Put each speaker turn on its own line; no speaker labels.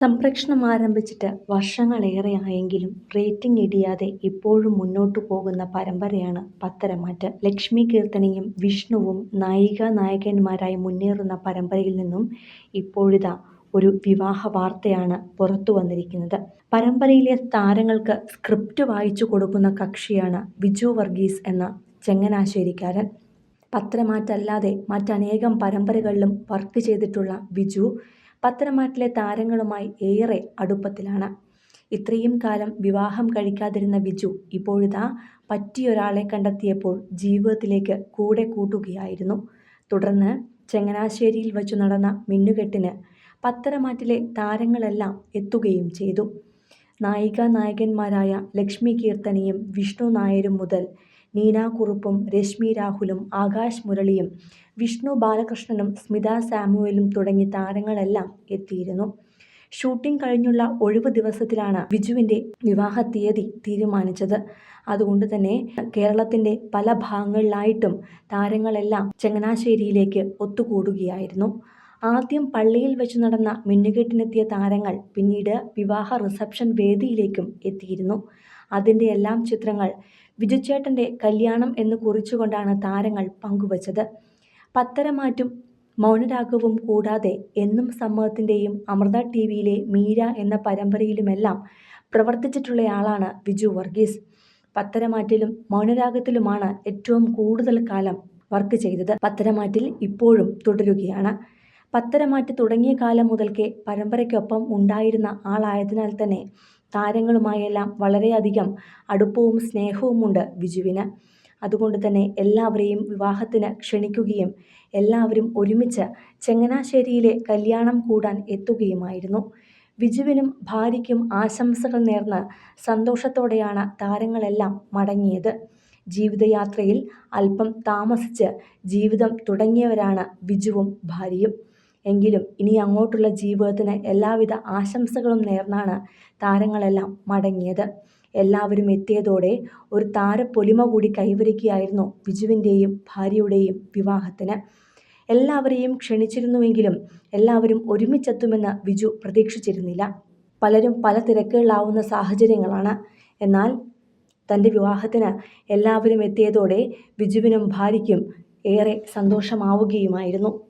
സംപ്രേഷണം ആരംഭിച്ചിട്ട് വർഷങ്ങളേറെ ആയെങ്കിലും റേറ്റിംഗ് ഇടിയാതെ ഇപ്പോഴും മുന്നോട്ടു പോകുന്ന പരമ്പരയാണ് പത്തരമാറ്റ്. ലക്ഷ്മി കീർത്തനയും വിഷ്ണുവും നായിക നായകന്മാരായി മുന്നേറുന്ന പരമ്പരയിൽ നിന്നും ഇപ്പോഴിതാ ഒരു വിവാഹ വാർത്തയാണ് പുറത്തു വന്നിരിക്കുന്നത് പരമ്പരയിലെ താരങ്ങൾക്ക് സ്ക്രിപ്റ്റ് വായിച്ചു കൊടുക്കുന്ന കക്ഷിയാണ് ബിജു വർഗീസ് എന്ന ചെങ്ങനാശ്ശേരിക്കാരൻ പത്രമാറ്റല്ലാതെ മറ്റനേകം പരമ്പരകളിലും വർക്ക് ചെയ്തിട്ടുള്ള ബിജു പത്തരമാറ്റിലെ താരങ്ങളുമായി ഏറെ അടുപ്പത്തിലാണ്. ഇത്രയും കാലം വിവാഹം കഴിക്കാതിരുന്ന ബിജു ഇപ്പോഴിതാ പറ്റിയൊരാളെ കണ്ടെത്തിയപ്പോൾ ജീവിതത്തിലേക്ക് കൂടെ കൂട്ടുകയായിരുന്നു തുടർന്ന് ചങ്ങനാശ്ശേരിയിൽ വച്ചു നടന്ന മിന്നുകെട്ടിന് പത്തനമാട്ടിലെ താരങ്ങളെല്ലാം എത്തുകയും ചെയ്തു. നായിക നായകന്മാരായ ലക്ഷ്മി കീർത്തനയും വിഷ്ണു നായരും മുതൽ നീന കുറുപ്പും രശ്മി രാഹുലും ആകാശ് മുരളിയും വിഷ്ണു ബാലകൃഷ്ണനും സ്മിത സാമുവലും തുടങ്ങി താരങ്ങളെല്ലാം എത്തിയിരുന്നു. ഷൂട്ടിംഗ് കഴിഞ്ഞുള്ള ഒഴിവ് ദിവസത്തിലാണ് വിജുവിന്റെ വിവാഹ തീയതി തീരുമാനിച്ചത്. അതുകൊണ്ട് തന്നെ കേരളത്തിന്റെ പല ഭാഗങ്ങളിലായിട്ടും താരങ്ങളെല്ലാം ചങ്ങനാശ്ശേരിയിലേക്ക് ഒത്തുകൂടുകയായിരുന്നു. ആദ്യം പള്ളിയിൽ വെച്ച് നടന്ന മിന്നുകെട്ടിനെത്തിയ താരങ്ങൾ പിന്നീട് വിവാഹ റിസപ്ഷൻ വേദിയിലേക്കും എത്തിയിരുന്നു. അതിന്റെയെല്ലാം ചിത്രങ്ങൾ വിജുചേട്ടന്റെ കല്യാണം എന്ന് കുറിച്ചുകൊണ്ടാണ് താരങ്ങൾ പങ്കുവച്ചത്. പത്തരമാറ്റും മൗനരാഗവും കൂടാതെ എന്നും സമ്മതത്തിന്റെയും അമൃത ടി വിയിലെ മീര എന്ന പരമ്പരയിലുമെല്ലാം പ്രവർത്തിച്ചിട്ടുള്ളയാളാണ് വിജു വർഗീസ്. പത്തരമാറ്റിലും മൗനരാഗത്തിലുമാണ് ഏറ്റവും കൂടുതൽ കാലം വർക്ക് ചെയ്തത്. പത്തരമാറ്റിൽ ഇപ്പോഴും തുടരുകയാണ്. പത്തരമാറ്റ് തുടങ്ങിയ കാലം മുതൽക്കേ പരമ്പരയ്ക്കൊപ്പം ഉണ്ടായിരുന്ന ആളായതിനാൽ തന്നെ താരങ്ങളുമായെല്ലാം വളരെയധികം അടുപ്പവും സ്നേഹവുമുണ്ട് ബിജുവിന്. അതുകൊണ്ട് തന്നെ എല്ലാവരെയും വിവാഹത്തിന് ക്ഷണിക്കുകയും എല്ലാവരും ഒരുമിച്ച് ചങ്ങനാശ്ശേരിയിലെ കല്യാണം കൂടാൻ എത്തുകയുമായിരുന്നു. ബിജുവിനും ഭാര്യയ്ക്കും ആശംസകൾ നേർന്ന് സന്തോഷത്തോടെയാണ് താരങ്ങളെല്ലാം മടങ്ങിയത്. ജീവിതയാത്രയിൽ അല്പം താമസിച്ച് ജീവിതം തുടങ്ങിയവരാണ് ബിജുവും ഭാര്യയും. എങ്കിലും ഇനി അങ്ങോട്ടുള്ള ജീവിതത്തിന് എല്ലാവിധ ആശംസകളും നേർന്നാണ് താരങ്ങളെല്ലാം മടങ്ങിയത്. എല്ലാവരും എത്തിയതോടെ ഒരു താരപ്പൊലിമ കൂടി കൈവരികയായിരുന്നു ബിജുവിന്റെയും ഭാര്യയുടെയും വിവാഹത്തിന്. എല്ലാവരെയും ക്ഷണിച്ചിരുന്നുവെങ്കിലും എല്ലാവരും ഒരുമിച്ചെത്തുമെന്ന് ബിജു പ്രതീക്ഷിച്ചിരുന്നില്ല. പലരും പല തിരക്കുകളിലാവുന്ന സാഹചര്യങ്ങളാണ്. എന്നാൽ തന്റെ വിവാഹത്തിന് എല്ലാവരും എത്തിയതോടെ ബിജുവിനും ഭാര്യയ്ക്കും ഏറെ സന്തോഷമാവുകയുമായിരുന്നു.